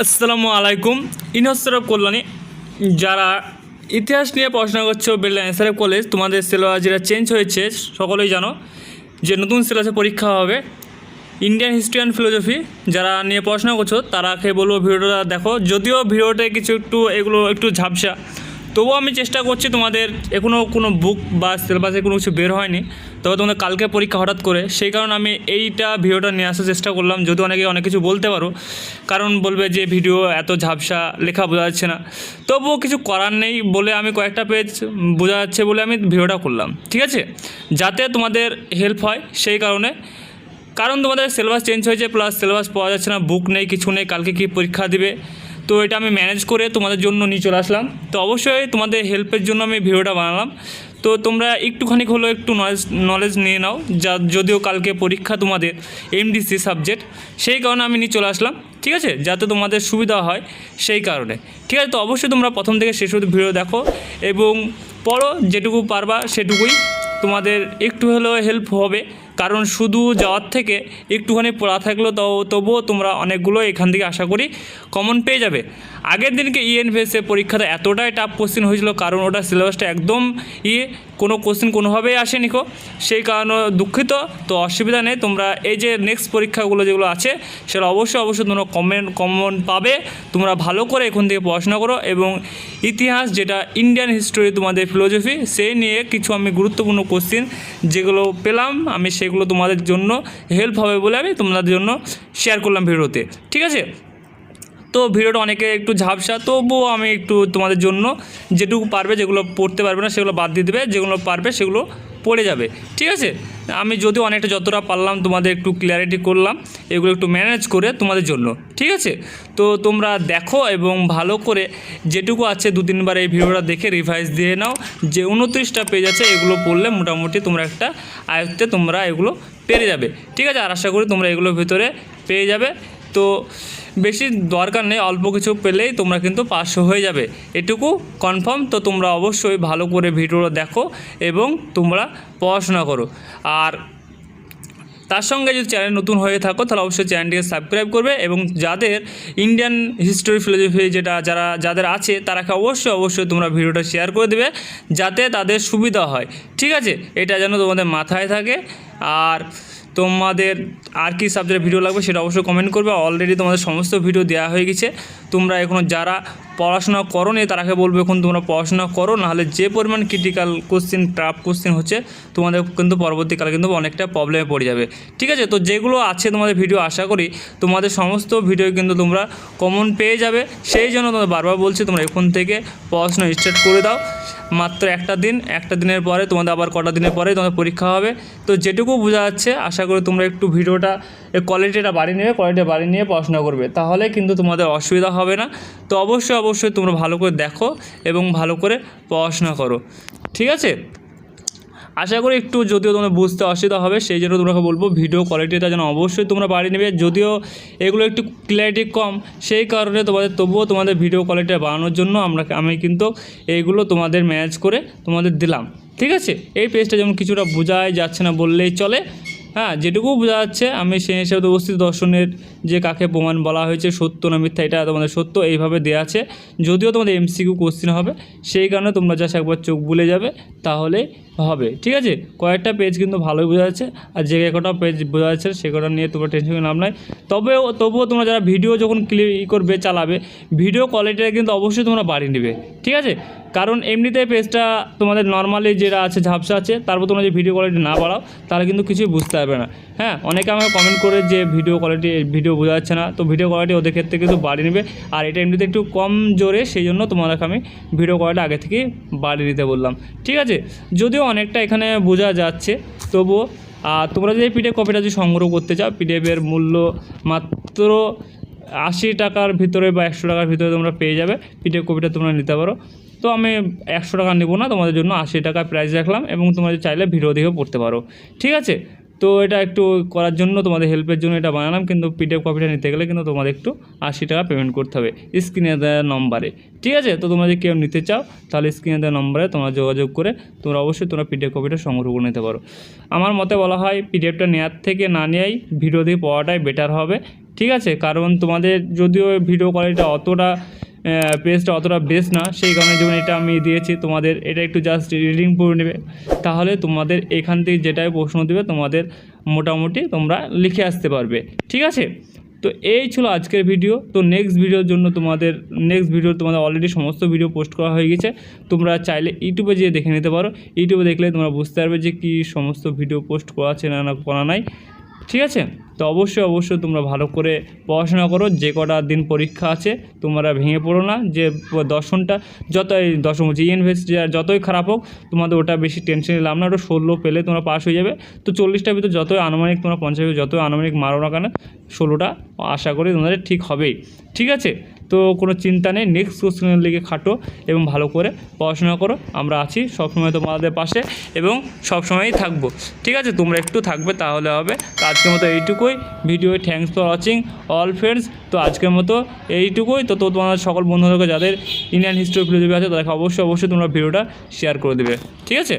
আসসালামু আলাইকুম। ইনহসরফ কল্যাণী, যারা ইতিহাস নিয়ে পড়াশোনা করছ বেল্লা এসআরএফ কলেজ, তোমাদের সিলেবাস যেটা চেঞ্জ হয়েছে, সকলেই জানো যে নতুন সিলেবাসে পরীক্ষা হবে। ইন্ডিয়ান হিস্ট্রি অ্যান্ড ফিলোজফি যারা নিয়ে পড়াশোনা করছ, তারা খেয়ে বলব ভিডিওটা দেখো। যদিও ভিডিওটা কিছু একটু এগুলো একটু ঝাপসা তবুও আমি চেষ্টা করছি তোমাদের এখনও কোনো বুক বা সিলেবাসে কোনো কিছু বের হয়নি। তবে তোমাদের কালকে পরীক্ষা হঠাৎ করে, সেই কারণে আমি এইটা ভিডিওটা নিয়ে আসার চেষ্টা করলাম। যদি অনেকে অনেক কিছু বলতে পারো, কারণ বলবে যে ভিডিও এত ঝাপসা লেখা বোঝা যাচ্ছে না। তবুও কিছু করার নেই বলে আমি কয়েকটা পেজ বোঝা যাচ্ছে বলে আমি ভিডিওটা করলাম, ঠিক আছে? যাতে তোমাদের হেল্প হয় সেই কারণে। কারণ তোমাদের সিলেবাস চেঞ্জ হয়েছে প্লাস সিলেবাস পাওয়া যাচ্ছে না বুক নেই, কিছু নেই, কালকে কি পরীক্ষা দিবে? তো এটা আমি ম্যানেজ করে তোমাদের জন্য নিয়ে চলে আসলাম। তো অবশ্যই তোমাদের হেল্পের জন্য আমি ভিডিওটা বানালাম। তো তোমরা একটুখানি হলেও একটু নলেজ নলেজ নিয়ে নাও, যা যদিও কালকে পরীক্ষা তোমাদের এমডিসি সাবজেক্ট সেই কারণে আমি নিয়ে চলে আসলাম, ঠিক আছে? যাতে তোমাদের সুবিধা হয় সেই কারণে, ঠিক আছে? তো অবশ্যই তোমরা প্রথম থেকে শেষ অবধি ভিডিও দেখো এবং পড়ো, যেটুকু পারবা সেটুকুই তোমাদের একটু হলেও হেল্প হবে। কারণ শুধু যাওয়ার থেকে একটুখানি পড়া থাকলেও তো তবুও তোমরা অনেকগুলো এখান থেকে আশা করি কমন পেয়ে যাবে। আগের দিনকে E ইএনভিএসে পরীক্ষাতে এতটাই টাফ কোশ্চেন হয়েছিল, কারণ ওটা সিলেবাসটা একদম ইয়ে কোনো কোশ্চেন কোনোভাবেই আসেনি কো। সেই কারণে দুঃখিত, তো অসুবিধা নেই। তোমরা এই যে নেক্সট পরীক্ষাগুলো যেগুলো আছে সেটা অবশ্যই অবশ্যই তোমরা কমেন্ট কমন পাবে। তোমরা ভালো করে এখান থেকে পড়াশোনা করো এবং ইতিহাস যেটা ইন্ডিয়ান হিস্টোরি তোমাদের ফিলোজফি সেই নিয়ে কিছু আমি গুরুত্বপূর্ণ কোশ্চিন যেগুলো পেলাম, আমি সেগুলো তোমাদের জন্য হেল্প হবে বলে আমি তোমাদের জন্য শেয়ার করলাম ভিডিওতে। ঠিক আছে? তো ভিডিওটা অনেকে একটু ঝাপসা, তবুও আমি একটু তোমাদের জন্য যেটুকু পারবে, যেগুলো পড়তে পারবে না, সেগুলো বাদ দিয়ে দেবে, যেগুলো পারবে সেগুলো পড়ে যাবে। ঠিক আছে? আমি যদিও অনেকটা যতটা পারলাম তোমাদের একটু ক্লিয়ারিটি করলাম, এগুলো একটু ম্যানেজ করে তোমাদের জন্য। ঠিক আছে? তো তোমরা দেখো এবং ভালো করে যেটুকু আছে দু তিনবার এই ভিডিওটা দেখে রিভাইজ দিয়ে নাও। যে উনত্রিশটা পেজ আছে, এগুলো পড়লে মোটামুটি তোমরা একটা আয়ত্তে তোমরা এগুলো পেরে যাবে। ঠিক আছে? আর আশা করি তোমরা এগুলোর ভিতরে পেয়ে যাবে। তো বেশি দরকার নেই, অল্প কিছু পেলেই তোমরা কিন্তু পাঁচশো হয়ে যাবে। এটুকু কনফার্ম তো তোমরা অবশ্যই ভালো করে ভিডিওটা দেখো এবং তোমরা পড়াশোনা করো। আর তার সঙ্গে যদি চ্যানেল নতুন হয়ে থাকো, তাহলে অবশ্যই চ্যানেলটিকে সাবস্ক্রাইব করবে এবং যাদের ইন্ডিয়ান হিস্টোরি ফিলোসফি যেটা, যারা, যাদের আছে, তারাকে অবশ্যই অবশ্যই তোমরা ভিডিওটা শেয়ার করে দেবে, যাতে তাদের সুবিধা হয়। ঠিক আছে? এটা যেন তোমাদের মাথায় থাকে। আর তোমাদের আর কি সাবজেক্টের ভিডিও লাগবে সেটা অবশ্যই কমেন্ট করবে। অলরেডি তোমাদের সমস্ত ভিডিও দেওয়া হয়ে গেছে। তোমরা এখনও যারা পড়াশোনা করো নি তারাকে বলব এখন তোমরা পড়াশোনা করো, নাহলে যে পরিমাণ ক্রিটিক্যাল কোশ্চেন টাফ কোশ্চেন হচ্ছে, তোমাদের কিন্তু পরবর্তীকালে কিন্তু অনেকটা প্রবলেমে পড়ে যাবে। ঠিক আছে? তো যেগুলো আছে তোমাদের ভিডিও আশা করি, তোমাদের সমস্ত ভিডিও কিন্তু তোমরা কমন পেয়ে যাবে। সেই জন্য তোমাদের বারবার বলছি, তোমরা এখন থেকে পড়াশোনা স্টার্ট করে দাও। মাত্র একটা দিন, একটা দিনের পরে, তোমাদের আবার কটা দিনের পরে তোমাদের পরীক্ষা হবে। তো যেটুকু বোঝা যাচ্ছে, আশা করি তোমরা একটু ভিডিওটা কোয়ালিটিটা বাড়িয়ে নেবে কোয়ালিটি বাড়িয়ে নিয়ে পড়াশোনা করবে। তাহলে কিন্তু তোমাদের অসুবিধা হবে না। তো অবশ্যই অবশ্যই তোমরা ভালো করে দেখো এবং ভালো করে পড়াশোনা করো। ঠিক আছে? আশা করি একটু যদিও তোমাদের বুঝতে অসুবিধা হবে, সেই জন্য তোমাকে বলব ভিডিও কোয়ালিটিটা যেন অবশ্যই তোমরা বাড়িয়ে নেবে। যদিও এগুলো একটু ক্লিয়ারিটি কম, সেই কারণে তোমাদের তবুও তোমাদের ভিডিও কোয়ালিটি বাড়ানোর জন্য আমরা, আমি কিন্তু এইগুলো তোমাদের ম্যানেজ করে তোমাদের দিলাম। ঠিক আছে? এই পেজটা যেমন কিছুটা বোঝাই যাচ্ছে না বললেই চলে। হ্যাঁ যেটুকু বোঝা যাচ্ছে, আমি সেই হিসাবে উপস্থিত দর্শনের যে কাকে প্রমাণ বলা হয়েছে, সত্য না মিথ্যা, এটা তোমাদের সত্য, এইভাবে দেওয়া আছে। যদিও তোমাদের এমসিকিউ কোশ্চেন হবে, সেই কারণে তোমরা জাস্ট একবার চোখ বুলে যাবে, তাহলে হবে, ঠিক আছে? কয়েকটা পেজ কিন্তু ভালোই বোঝা যাচ্ছে, আর যে কটা পেজ বোঝা যাচ্ছে, সে কটা নিয়ে তোমার টেনশন নাম নাই। তবেও তবুও তোমরা যারা ভিডিও যখন ক্লিক করবে, চালাবে ভিডিও কোয়ালিটিটা কিন্তু অবশ্যই তোমরা বাড়িয়ে নেবে, ঠিক আছে? কারণ এমনিতে পেজটা তোমাদের নর্মালি যেটা আছে, ঝাপসা আছে, তারপর তোমরা যে ভিডিও কোয়ালিটি না বাড়াও, তাহলে কিন্তু কিছুই বুঝতে পারবে না। হ্যাঁ অনেকে আমাকে কমেন্ট করে যে ভিডিও কোয়ালিটি ভিডিও বোঝা যাচ্ছে না। তো ভিডিও কোয়ালিটি ওদের ক্ষেত্রে কিন্তু বাড়িয়ে নেবে। আর এটা এমনিতে একটু কম জোরে, সেই জন্য তোমাদেরকে আমি ভিডিও কোয়ালিটি আগে থেকেই বাড়িয়ে দিতে বললাম। ঠিক আছে? যদিও অনেকটা এখানে বোঝা যাচ্ছে, তবুও আর তোমরা যদি পিডিএফ কপিটা যদি সংগ্রহ করতে চাও পিডিএফের মূল্য মাত্র আশি টাকার ভিতরে বা একশো টাকার ভিতরে তোমরা পেয়ে যাবে। পিডিএফ কপিটা তোমরা নিতে পারো। তো আমি একশো টাকা নেব না, তোমাদের জন্য আশি টাকা প্রাইস রাখলাম এবং তোমরা চাইলে ভিডিও দেখেও পড়তে পারো। ঠিক আছে? তো এটা একটু করার জন্য তোমাদের হেল্পের জন্য এটা বানালাম, কিন্তু পিডিএফ কপিটা নিতে গেলে কিন্তু তোমাদের একটু আশি টাকা পেমেন্ট করতে হবে স্ক্রিনে দেওয়া নম্বরে ঠিক আছে? তো তোমরা যদি কেউ নিতে চাও, তাহলে স্ক্রিনে দেওয়া নম্বরে তোমরা যোগাযোগ করে তোমরা অবশ্যই তোমরা পিডিএফ কপিটা সংগ্রহ করে নিতে পারো। আমার মতে বলা হয় পিডিএফটা নেওয়ার থেকে না নেওয়াই ভিডিও দিয়ে পড়াটাই বেটার হবে। ঠিক আছে? কারণ তোমাদের যদিও ভিডিও কোয়ালিটিটা অতটা পেজটা অতটা বেস্ট না। সেই কারণে যেমন এটা আমি দিয়েছি, তোমাদের এটা একটু জাস্ট রিডিং পড়ে নেবে। তাহলে তোমাদের এখান থেকে যেটাই প্রশ্ন দেবে, তোমাদের মোটামুটি তোমরা লিখে আসতে পারবে। ঠিক আছে? তো এই ছিল আজকের ভিডিও তো নেক্সট ভিডিওর জন্য তোমাদের নেক্সট ভিডিও তোমাদের অলরেডি সমস্ত ভিডিও পোস্ট করা হয়ে গেছে। তোমরা চাইলে ইউটিউবে যেয়ে দেখে নিতে পারো। ইউটিউবে দেখলে তোমরা বুঝতে পারবে যে কী সমস্ত ভিডিও পোস্ট করা আছে না না করা নাই। ঠিক আছে? তো অবশ্যই অবশ্যই তোমরা ভালো করে পড়াশোনা করো, যে কটা দিন পরীক্ষা আছে, তোমরা ভেঙে পড়ো না, যে দর্শনটা যতই দশম হচ্ছে ইউনিভার্সিটি যতই খারাপ হোক, তোমাদের ওটা বেশি টেনশন নিলাম না, ওটা ষোলো পেলে তোমরা পাস হয়ে যাবে। তো চল্লিশটার ভিতরে যতই আনুমানিক তোমরা পঞ্চাশ, যতই আনুমানিক মারো না কেন, ষোলোটা আশা করি তোমাদের ঠিক হবেই। ঠিক আছে? তো কোনো চিন্তা নেই নেক্সট কোশ্চেনের লিগে খাটো এবং ভালো করে পড়াশোনা করো। আমরা আছি, সবসময় তোমাদের পাশে এবং সবসময়ই থাকব। ঠিক আছে? তোমরা একটু থাকবে তাহলে হবে। তো আজকের মতো এইটুকুই। Video thanks for watching all friends তো আজকের মতো এইটুকুই। তো তো তোমাদের সকল বন্ধুদেরকে, যাদের ইন্ডিয়ান হিস্ট্রি ফিলোসফি আছে, তাদেরকে অবশ্যই অবশ্যই তোমরা ভিডিওটা শেয়ার করে দেবে। ঠিক আছে?